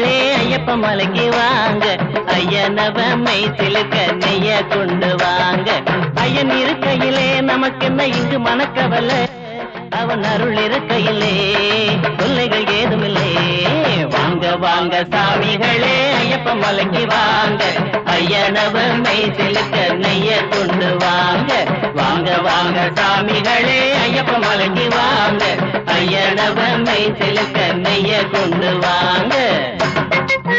சாமிகளே ஐயப்ப மலைக்கு வாங்க. ஐயனவ மெய் சிலுக்க கொண்டு வாங்க. ஐயன் இருக்கையிலே நமக்கு என்ன இங்கு மனக்கவலை அவன் அருள் இருக்கையிலே தொல்லைகள் ஏதுமில்லை. வாங்க வாங்க சாமிகளே ஐயப்ப மலைக்கு வாங்க. ஐயனவ மெய் சிலுக்க கொண்டு வாங்க. வாங்க வாங்க சாமிகளே ஐயப்ப மலைக்கு வாங்க. ஐயனவ மெய் சிலுக்க கொண்டு வாங்க.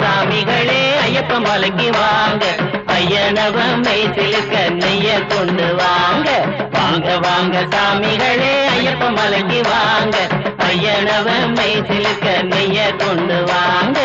சாமிகளே ஐயப்ப மலைக்கு வாங்க. ஐயனவ மெய்சிலுக்க நெய்ய கொண்டு வாங்க. வாங்க வாங்க சாமிகளே ஐயப்ப மலைக்கு வாங்க. ஐயனவ மெய்சிலுக்க நெய்ய கொண்டு வாங்க.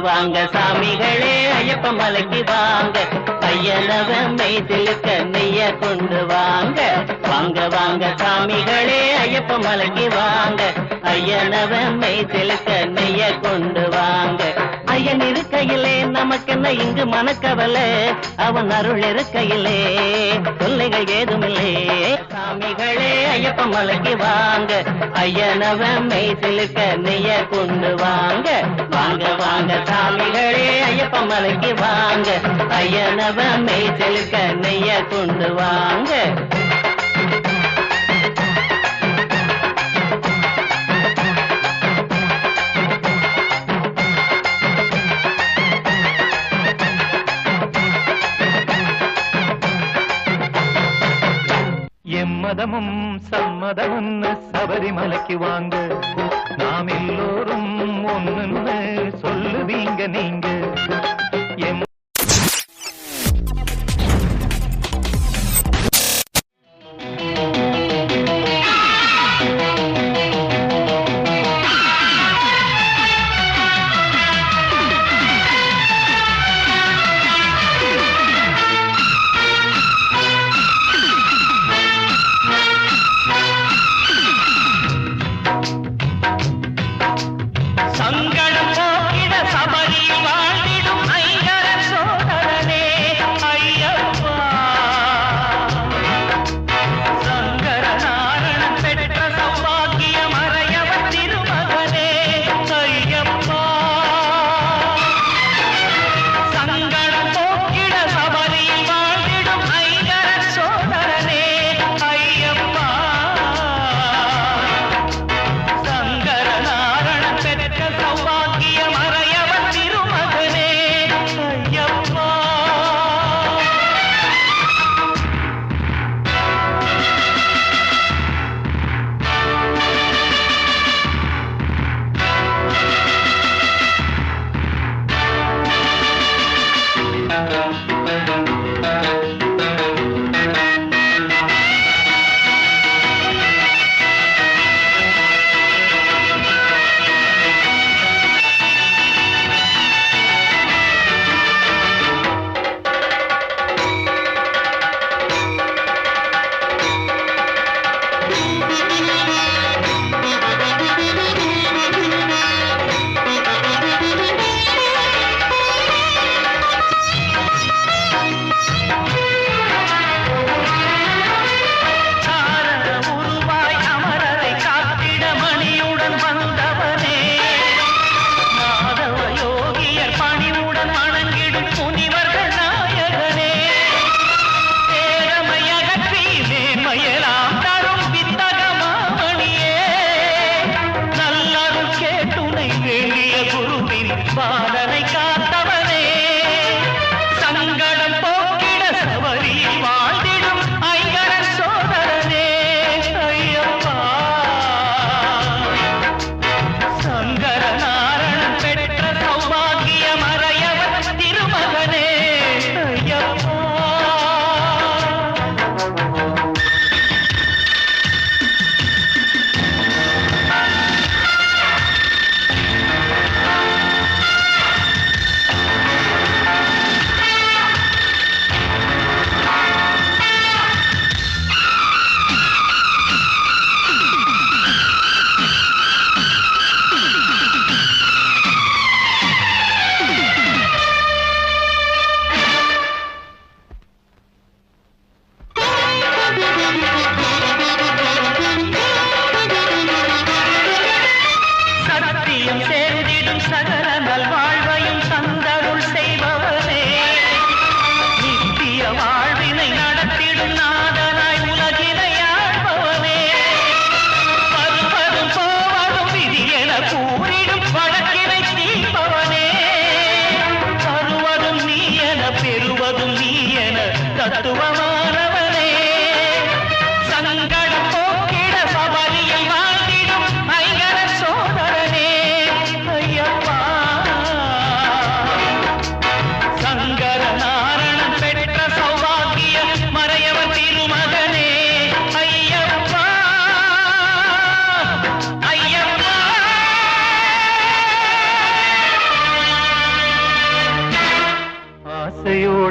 வாங்க சாமிகளே ஐயப்ப மலைக்கு வாங்க. ஐயனவ மெய்திலுக்க நெய்ய கொண்டு வாங்க. வாங்க வாங்க சாமிகளே ஐயப்ப மலைக்கு வாங்க. ஐயனவ மெய்திலுக்க நெய்ய கொண்டு வாங்க. ஐயன் இருக்கையிலே நமக்கென்ன இங்கு மனக்கவலை? அவன் அருள் இருக்கையிலே தொல்லைகள் ஏதுமில்லே. சாமிகளே ஐயப்ப மலைக்கு வாங்க. ஐயனவ மெய்சிலுக்க நெய்ய கொண்டு வாங்க. வாங்க வாங்க சாமிகளே ஐயப்ப மலைக்கு வாங்க. ஐயனவ மேய்ச்சல் கண்ணைய கொண்டு வாங்க. எம்மதமும் சம்மதம்னு சபரிமலைக்கு வாங்க. நாம் எல்லோரும் ஒண்ணுன்னு சொல்லுவீங்க நீங்க.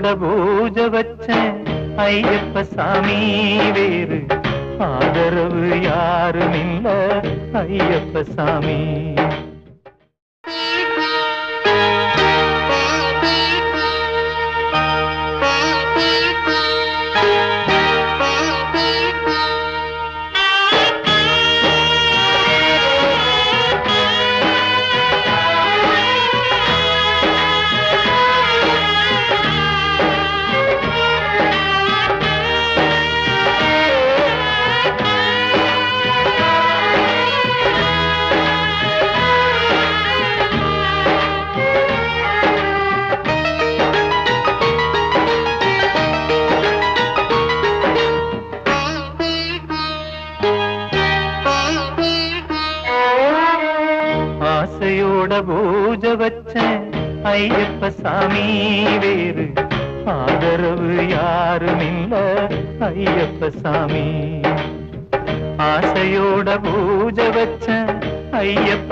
ஆசையோட பூஜை வச்சேன் ஐயப்ப சாமி வேறு. ஆதரவு யாரும் இல்ல ஐயப்ப சாமி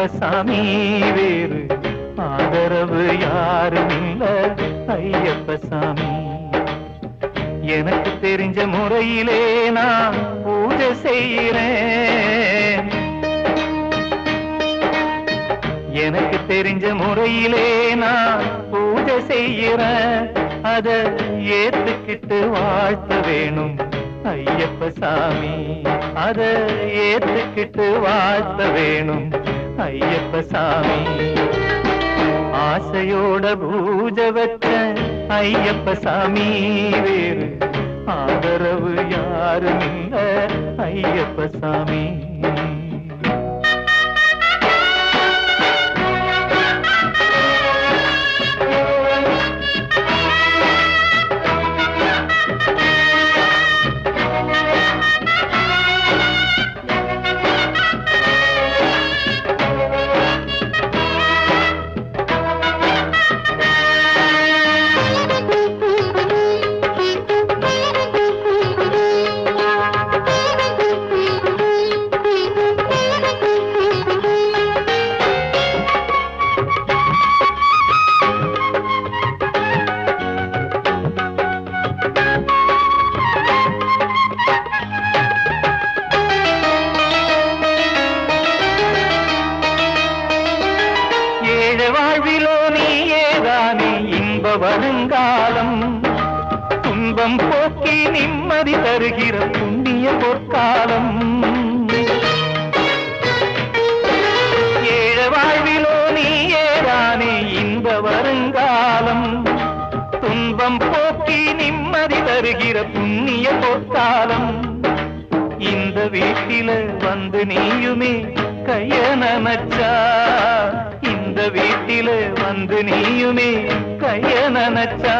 சாமி வேறு ஆதரவு யாரும் இல்ல. ஐயப்ப சாமி எனக்கு தெரிஞ்ச முறையிலே நான் பூஜை செய்கிறேன். எனக்கு தெரிஞ்ச முறையிலே நான் பூஜை செய்கிறேன். அத ஏத்துக்கிட்டு வாழ்த்த வேணும் ஐயப்ப சாமி. அத ஏத்துக்கிட்டு வாழ்த்த வேணும் ஐயப்ப சாமி ஆசையோட பூஜை வச்ச ஐயப்ப சாமி வேறு ஆதரவு யாரும் இல்ல ஐயப்ப சாமி காலம். ஏழ வாழ்விலோ நீ ஏதானே இன்ப வருங்காலம். துன்பம் போக்கி நிம்மதி தருகிற புண்ணிய பொற்காலம் இந்த வீட்டில வந்து நீயுமே கைய நனச்சா இந்த வீட்டில வந்து நீயுமே கைய நனச்சா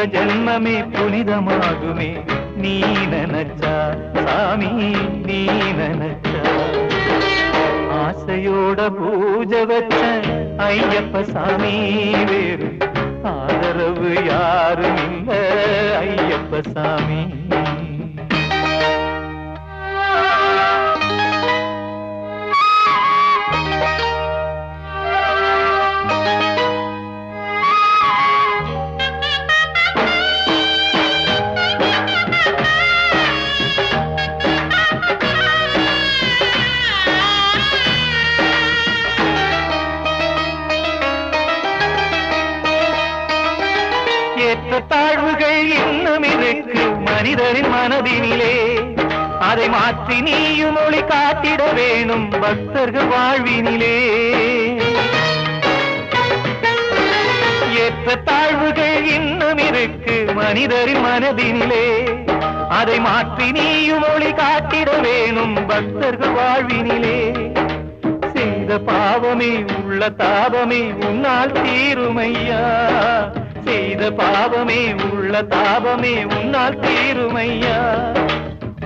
எங்க ஜென்மமே புனிதமாகுமே. நீ நனச்சா சாமி நீ நனச்சா. ஆசையோட பூஜை வச்ச ஐயப்ப சாமி வேறு. ஆதரவு யாரும் இல்ல ஐயப்ப சாமி. மனிதரின் மனதினிலே. அதை மாற்றி நீயும் ஒளி காட்டிட வேணும் பக்தர்கள் வாழ்வினிலே. ஏற்ற தாழ்வுகள் இன்னும் இருக்கு மனிதரின் மனதினிலே. அதை மாற்றி நீயும் ஒளி காட்டிட வேணும் பக்தர்கள் வாழ்வினிலே. செய்த பாவமே உள்ள தாபமே உன்னால் தீருமையா. செய்த பாவமே உள்ள தாபமே உன்னால் தீருமையா?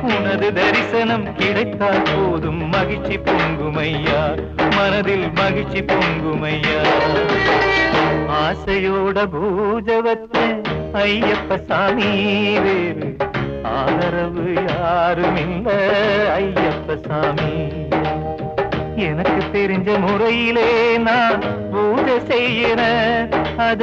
உனது தரிசனம் கிடைத்தால் போதும் மகிழ்ச்சி பொங்குமையா? மனதில் மகிழ்ச்சி பொங்குமையா? ஆசையோட பூஜவத்த ஐயப்ப சாமி வேறு. ஆதரவு யாருமில்ல ஐயப்ப சாமி. எனக்கு தெரிஞ்ச முறையிலே நான் பூஜை செய்யறேன் அத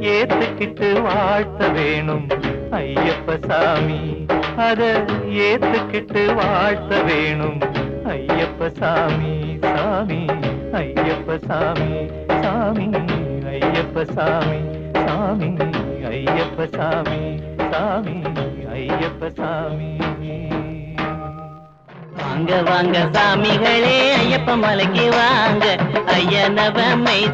ஏத்துக்கிட்டு வாழ்த்த வேணும். ஐயப்ப சாமி அத ஏத்துக்கிட்டு வாழ்த்த வேணும். ஐயப்ப சாமி சாமி ஐயப்ப சாமி சாமி ஐயப்ப சாமி சாமி ஐயப்ப சாமி சாமி ஐயப்ப சாமி. வாங்க வாங்க சாமிகளே ஐயப்ப மலைக்கு வாங்க. ஐயனவ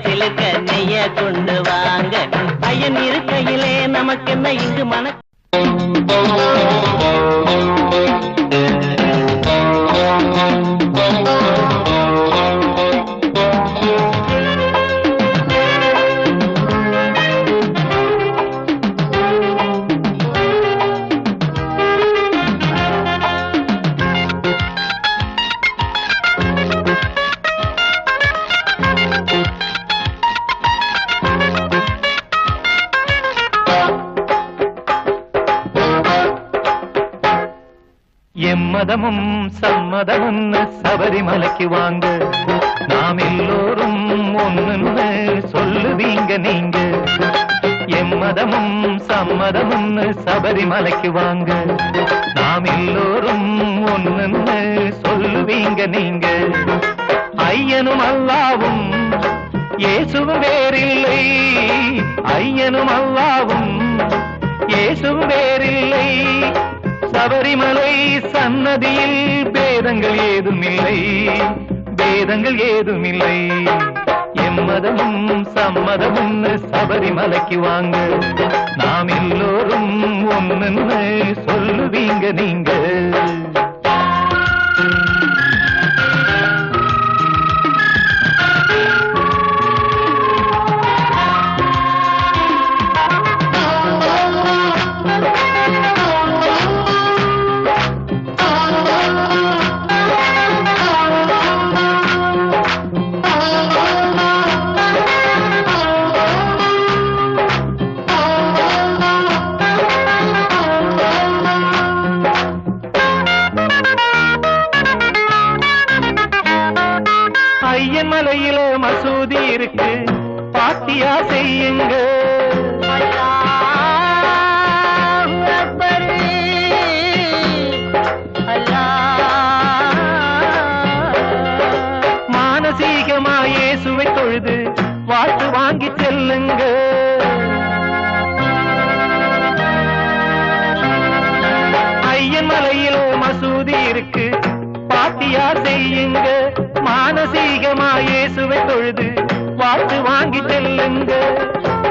சிலுக்க நெய்ய கொண்டு வாங்க. ஐயன் இருக்கையிலே நமக்கு என்ன இங்கு மன சம்மதமும் சம்மதமும் சபரிமலைக்கு வாங்க. நாம் எல்லோரும் ஒண்ணுன்னு சொல்லுவீங்க நீங்க எம்மதமும் சம்மதமுன்னு சபரிமலைக்கு வாங்க. நாம் எல்லோரும் ஒண்ணுன்னு சொல்லுவீங்க நீங்க. ஐயனும் அல்லாவும் இயேசுவும் வேறில்லை. ஐயனும் அல்லாவும் இயேசுவும் வேறில்லை. சபரிமலை சன்னதியில் பேதங்கள் ஏதுமில்லை பேதங்கள் ஏதுமில்லை எம்மதமும் சம்மதமும் சபரிமலைக்கு வாங்க. நாம் எல்லோரும் ஒன்னுன்னு சொல்லுவீங்க நீங்க ஐயன் மலையில மசூதி இருக்கு. பாத்தியா செய்யுங்க. மானசீகமா இயேசுவை தொழுது வாழ்த்து வாங்கி செல்லுங்க பார்த்து வாங்கி செல்லுங்க.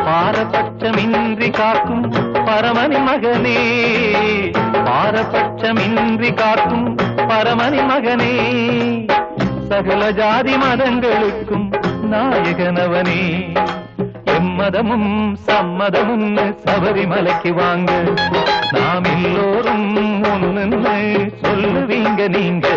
பாரபட்சமின்றி காக்கும் பரமணி மகனே. பாரபட்சமின்றி காக்கும் பரமணி மகனே. சகல ஜாதி மதங்களுக்கும் நாயகனவனே. எம்மதமும் சம்மதமும் சபரிமலைக்கு வாங்க. நாம் எல்லோரும் ஒன்னு சொல்லுவீங்க நீங்க.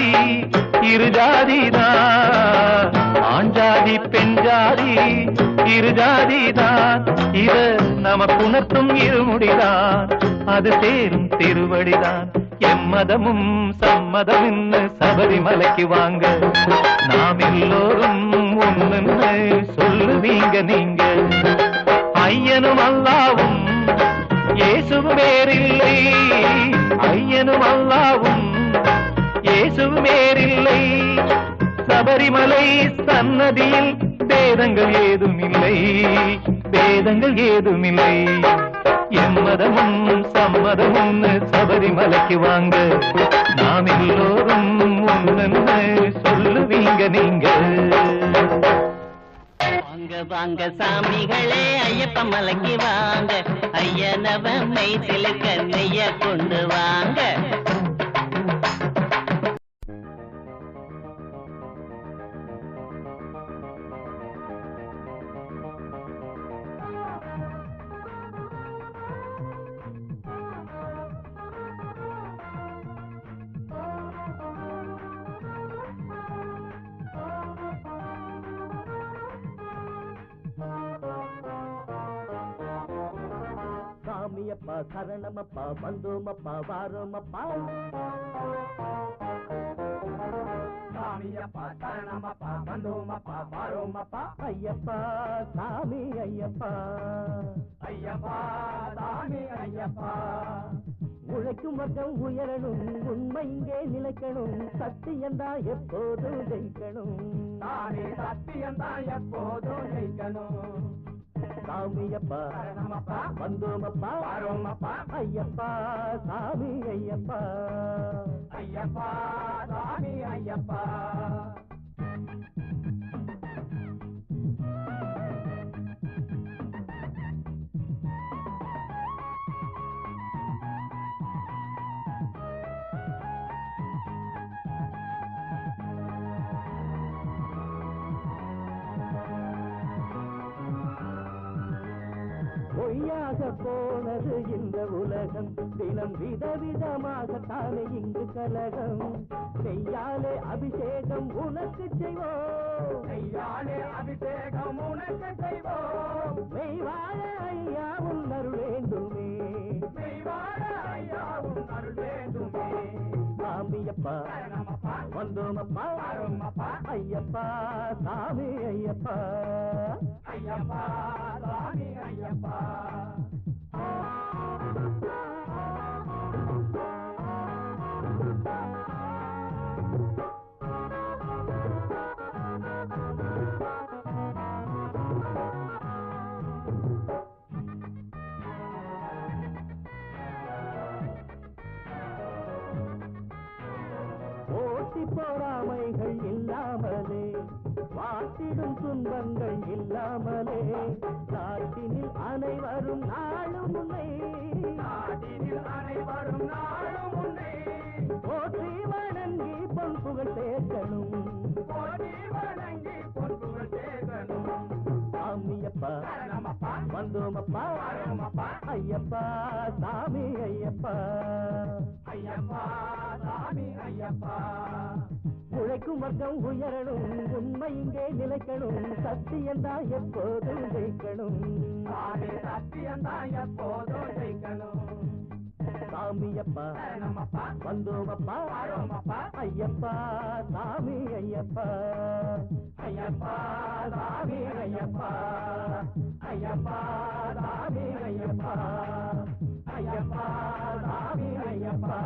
ஜாதி பெண் ஜாதி இரு ஜாதிதான் ஆண் ஜாதி பெண் ஜாதி இரு ஜாதிதான் இத நமக்கு உணர்த்தும் இருமுடிதான். அது சேரும் திருவடிதான். எம்மதமும் சம்மதம் சபரிமலைக்கு வாங்க. நாம் எல்லோரும் ஒண்ணுன்னு சொல்லுவீங்க நீங்க. ஐயனும் அல்லாவும் இயேசுவும் வேறில்லை. ஐயனும் அல்லாவும் இயேசுவும் வேறில்லை சபரிமலை சன்னதியில் பேதங்கள் ஏதுமில்லை பேதங்கள் ஏதுமில்லை எம்மதமும் சம்மதமும் சபரிமலைக்கு வாங்க. நாம் எல்லோரும் ஒண்ணு சொல்லுவீங்க நீங்க வாங்க வாங்க சாமிகளே ஐயப்ப மலைக்கு வாங்க. ஐயனவ மெய் சிலுக்க நெய்ய கொண்டு வாங்க. வந்தோமப்பா வாரோமப்பா. சாமியப்பா சரணமப்பா வந்தோமப்பா வாரோமப்பா. ஐயப்பா சாமி ஐயப்பா. ஐயப்பா சாமி ஐயப்பா. உழைக்கும் வர்க்கம் உயரணும் உண்மை இங்கே நிலைக்கணும். சத்தியம்தான் எப்போதும் ஜெயிக்கணும். தானே சத்தியம்தான் எப்போதும் ஜெயிக்கணும். சாமியப்பா. வந்தோமப்பா. வாரோமப்பா ஐயப்பா சாமி ஐயப்பா. ஐயப்பா சாமி ஐயப்பா. பொய்யாக போனது இந்த உலகம். தினம் விதவிதமாகத்தானே இங்கு கலகம். செய்யாலே அபிஷேகம் உனக்கு செய்வோம். கையாலே அபிஷேகம் உனக்கு செய்வோம். மெய்வாழ ஐயா உன் அருள் வேண்டுமே. மெய்வாழ ஐயாவும் அருள் வேண்டுமே. சாமியப்பா வந்தோமப்பா. ஐயப்பா சாமி ஐயப்பா. ஐயப்பா சாமி ஐயப்பா. வந்தோமப்பா ஐயப்பா சாமி ஐயப்பா. ஐயப்பா சாமி ஐயப்பா. உழைக்கும் வர்க்கம் உயரணும் உண்மை இங்கே நிலைக்கணும் சத்தியம்தான் எப்போதும் ஜெயிக்கணும். தானே சத்தியம்தான் எப்போதும் ஜெயிக்கணும். சாமியப்பா. வந்தோமப்பா. ஐயப்பா சாமி ஐயப்பா. ஐயப்பா சாமி ஐயப்பா. ஐயப்பா சாமி ஐயப்பா. ஐயப்பா சாமி ஐயப்பா.